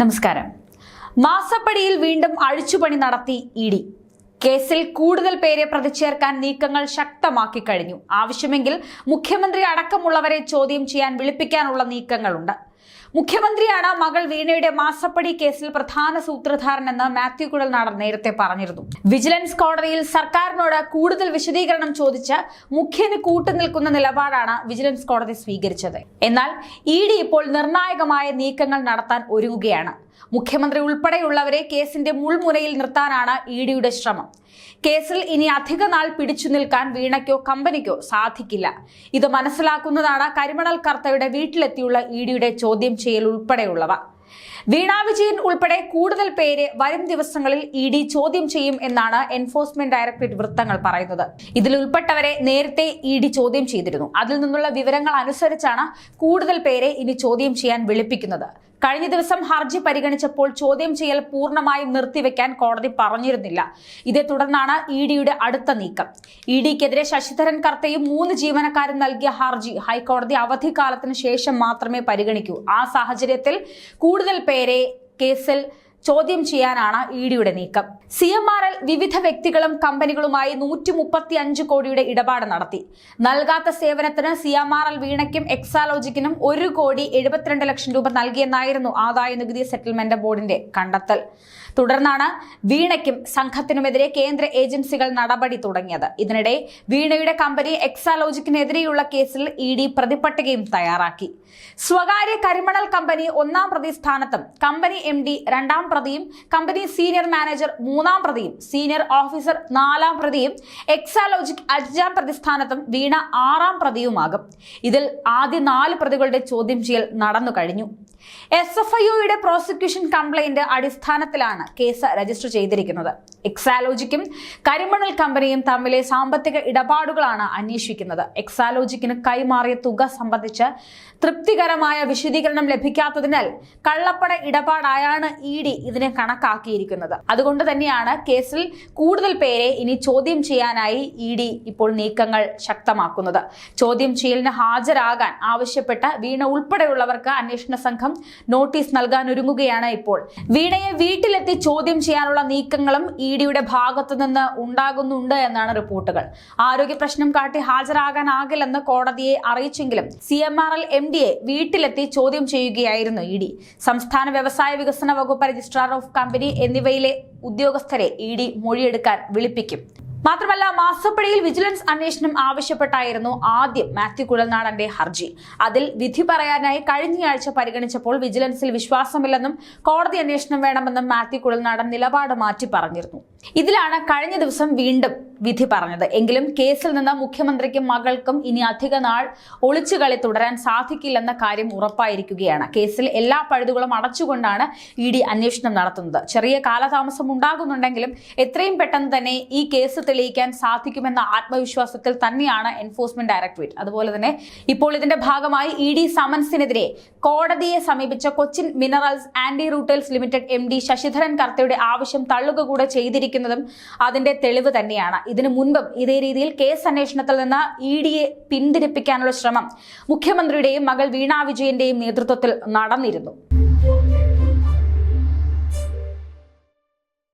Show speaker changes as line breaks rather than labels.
നമസ്കാരം. മാസപ്പടിയിൽ വീണ്ടും അഴിച്ചുപണി നടത്തി ഇ ഡി. കേസിൽ കൂടുതൽ പേരെ പ്രതിചേർക്കാൻ നീക്കങ്ങൾ ശക്തമാക്കി കഴിഞ്ഞു. ആവശ്യമെങ്കിൽ മുഖ്യമന്ത്രി അടക്കമുള്ളവരെ ചോദ്യം ചെയ്യാൻ വിളിപ്പിക്കാനുള്ള നീക്കങ്ങളുണ്ട്. മുഖ്യമന്ത്രിയാണ് മകൾ വീണയുടെ മാസപ്പടി കേസിൽ പ്രധാന സൂത്രധാരനെന്ന് മാത്യു കുഴൽനാടൻ നേരത്തെ പറഞ്ഞിരുന്നു. വിജിലൻസ് കോടതിയിൽ സർക്കാരിനോട് കൂടുതൽ വിശദീകരണം ചോദിച്ച് മുഖ്യന് കൂട്ടുനിൽക്കുന്ന നിലപാടാണ് വിജിലൻസ് കോടതി സ്വീകരിച്ചത്. എന്നാൽ ഇ ഇപ്പോൾ നിർണായകമായ നീക്കങ്ങൾ നടത്താൻ ഒരുങ്ങുകയാണ്. മുഖ്യമന്ത്രി ഉൾപ്പെടെയുള്ളവരെ കേസിന്റെ മുൾമുനയിൽ നിർത്താനാണ് ഇ ഡിയുടെ ശ്രമം. കേസിൽ ഇനി അധിക നാൾ പിടിച്ചു നിൽക്കാൻ വീണയ്ക്കോ കമ്പനിക്കോ സാധിക്കില്ല. ഇത് മനസ്സിലാക്കുന്നതാണ് കരിമണൽ കർത്തയുടെ വീട്ടിലെത്തിയുള്ള ഇ ഡിയുടെ ചോദ്യം ചെയ്യൽ ഉൾപ്പെടെയുള്ളവ. വീണ വിജയൻ ഉൾപ്പെടെ കൂടുതൽ പേരെ വരും ദിവസങ്ങളിൽ ഇ ഡി ചോദ്യം ചെയ്യും എന്നാണ് എൻഫോഴ്സ്മെന്റ് ഡയറക്ടറേറ്റ് വൃത്തങ്ങൾ പറയുന്നത്. ഇതിൽ ഉൾപ്പെട്ടവരെ നേരത്തെ ഇ ഡി ചോദ്യം ചെയ്തിരുന്നു. അതിൽ നിന്നുള്ള വിവരങ്ങൾ അനുസരിച്ചാണ് കൂടുതൽ പേരെ ഇനി ചോദ്യം ചെയ്യാൻ വിളിപ്പിക്കുന്നത്. കഴിഞ്ഞ ദിവസം ഹർജി പരിഗണിച്ചപ്പോൾ ചോദ്യം ചെയ്യൽ പൂർണമായും നിർത്തിവെക്കാൻ കോടതി പറഞ്ഞിരുന്നില്ല. ഇതേ തുടർന്നാണ് ഇ ഡിയുടെ അടുത്ത നീക്കം. ഇ ഡിക്കെതിരെ ശശിധരൻ കർത്തയും മൂന്ന് ജീവനക്കാരും നൽകിയ ഹർജി ഹൈക്കോടതി അവധിക്കാലത്തിന് ശേഷം മാത്രമേ പരിഗണിക്കൂ. ആ സാഹചര്യത്തിൽ കൂടുതൽ പേരെ കേസിൽ ചോദ്യം ചെയ്യാനാണ് ഇ ഡിയുടെ നീക്കം. സി എം ആർ എൽ വിവിധ വ്യക്തികളും കമ്പനികളുമായി നൂറ്റി മുപ്പത്തി അഞ്ച് കോടിയുടെ ഇടപാട് നടത്തി. നൽകാത്ത സേവനത്തിന് സി എം ആർ എൽ വീണയ്ക്കും എക്സാലോജിക്കിനും ഒരു കോടി എഴുപത്തിരണ്ട് ലക്ഷം രൂപ നൽകിയെന്നായിരുന്നു ആദായ നികുതി സെറ്റിൽമെന്റ് ബോർഡിന്റെ കണ്ടെത്തൽ. തുടർന്നാണ് വീണയ്ക്കും സംഘത്തിനുമെതിരെ കേന്ദ്ര ഏജൻസികൾ നടപടി തുടങ്ങിയത്. ഇതിനിടെ വീണയുടെ കമ്പനി എക്സാലോജിക്കിനെതിരെയുള്ള കേസിൽ ഇ ഡി പ്രതിപ്പട്ടികയും തയ്യാറാക്കി. സ്വകാര്യ കരിമണൽ കമ്പനി ഒന്നാം പ്രതി സ്ഥാനത്തും കമ്പനി എം ഡി രണ്ടാം പ്രതിയും കമ്പനി സീനിയർ മാനേജർ മൂന്നാം പ്രതിയും സീനിയർ ഓഫീസർ നാലാം പ്രതിയും എക്സാലോജിക് അഞ്ചാം പ്രതിസ്ഥാനത്തും വീണ ആറാം പ്രതിയുമാകും. ഇതിൽ ആദ്യ നാല് പ്രതികളുടെ ചോദ്യം ചെയ്യൽ നടന്നു കഴിഞ്ഞു. എസ് എഫ് ഐ ഒയുടെ പ്രോസിക്യൂഷൻ കംപ്ലൈന്റ് അടിസ്ഥാനത്തിലാണ് കേസ് രജിസ്റ്റർ ചെയ്തിരിക്കുന്നത്. എക്സാലോജിക്കും കരിമണൽ കമ്പനിയും തമ്മിലെ സാമ്പത്തിക ഇടപാടുകളാണ് അന്വേഷിക്കുന്നത്. എക്സാലോജിക്കിന് കൈമാറിയ തുക സംബന്ധിച്ച് തൃപ്തികരമായ വിശദീകരണം ലഭിക്കാത്തതിനാൽ കള്ളപ്പണ ഇടപാടായാണ് ഇ ഡി ഇതിനെ കണക്കാക്കിയിരിക്കുന്നത്. അതുകൊണ്ട് തന്നെയാണ് കേസിൽ കൂടുതൽ പേരെ ഇനി ചോദ്യം ചെയ്യാനായി ഇ ഡി ഇപ്പോൾ നീക്കങ്ങൾ ശക്തമാക്കുന്നത്. ചോദ്യം ചെയ്യലിന് ഹാജരാകാൻ ആവശ്യപ്പെട്ട വീണ ഉൾപ്പെടെയുള്ളവർക്ക് അന്വേഷണ സംഘം നോട്ടീസ് നൽകാൻ ഒരുങ്ങുകയാണ് ഇപ്പോൾ. വീണയെ വീട്ടിലെത്തി ചോദ്യം ചെയ്യാനുള്ള നീക്കങ്ങളും ഇ ഡിയുടെ ഭാഗത്തു നിന്ന് ഉണ്ടാകുന്നുണ്ട് എന്നാണ് റിപ്പോർട്ടുകൾ. ആരോഗ്യ പ്രശ്നം കാട്ടി ഹാജരാകാനാകില്ലെന്ന് കോടതിയെ അറിയിച്ചെങ്കിലും C M R L M ഡിയെ വീട്ടിലെത്തി ചോദ്യം ചെയ്യുകയായിരുന്നു ഇ ഡി. സംസ്ഥാന വ്യവസായ വികസന വകുപ്പ് രജിസ്ട്രാർ ഓഫ് കമ്പനി എന്നിവയിലെ ഉദ്യോഗസ്ഥരെ ഇ ഡി മൊഴിയെടുക്കാൻ വിളിപ്പിക്കും. മാത്രമല്ല മാസപ്പടിയിൽ വിജിലൻസ് അന്വേഷണം ആവശ്യപ്പെട്ടായിരുന്നു ആദ്യം മാത്യു കുഴൽനാടന്റെ ഹർജി. അതിൽ വിധി പറയാനായി കഴിഞ്ഞയാഴ്ച പരിഗണിച്ചപ്പോൾ വിജിലൻസിൽ വിശ്വാസമില്ലെന്നും കോടതി അന്വേഷണം വേണമെന്നും മാത്യു കുഴൽനാടൻ നിലപാട് മാറ്റി പറഞ്ഞിരുന്നു. ഇതിലാണ് കഴിഞ്ഞ ദിവസം വീണ്ടും വിധി പറഞ്ഞത്. എങ്കിലും കേസിൽ നിന്ന് മുഖ്യമന്ത്രിക്കും മകൾക്കും ഇനി അധിക നാൾ ഒളിച്ചുകളി തുടരാൻ സാധിക്കില്ലെന്ന കാര്യം ഉറപ്പായിരിക്കുകയാണ്. കേസിൽ എല്ലാ പഴുതുകളും അടച്ചുകൊണ്ടാണ് ഇ ഡി അന്വേഷണം നടത്തുന്നത്. ചെറിയ കാലതാമസം ഉണ്ടാകുന്നുണ്ടെങ്കിലും എത്രയും പെട്ടെന്ന് തന്നെ ഈ കേസ് തെളിയിക്കാൻ സാധിക്കുമെന്ന ആത്മവിശ്വാസത്തിൽ തന്നെയാണ് എൻഫോഴ്സ്മെന്റ് ഡയറക്ടറേറ്റ്. അതുപോലെ തന്നെ ഇപ്പോൾ ഇതിന്റെ ഭാഗമായി ഇ ഡി സമൻസിനെതിരെ കോടതിയെ സമീപിച്ച Cochin minerals and rutiles limited M D Sasidharan കർത്തയുടെ ആവശ്യം തള്ളുക കൂടെ ചെയ്തിരിക്കുന്നതും അതിന്റെ തെളിവ് തന്നെയാണ്. ഇതിനു മുൻപും ഇതേ രീതിയിൽ കേസ് അന്വേഷണത്തിൽ നിന്ന് ഇ ഡിയെ പിന്തിരിപ്പിക്കാനുള്ള ശ്രമം മുഖ്യമന്ത്രിയുടെയും മകൾ വീണ വിജയന്റെയും നേതൃത്വത്തിൽ നടന്നിരുന്നു.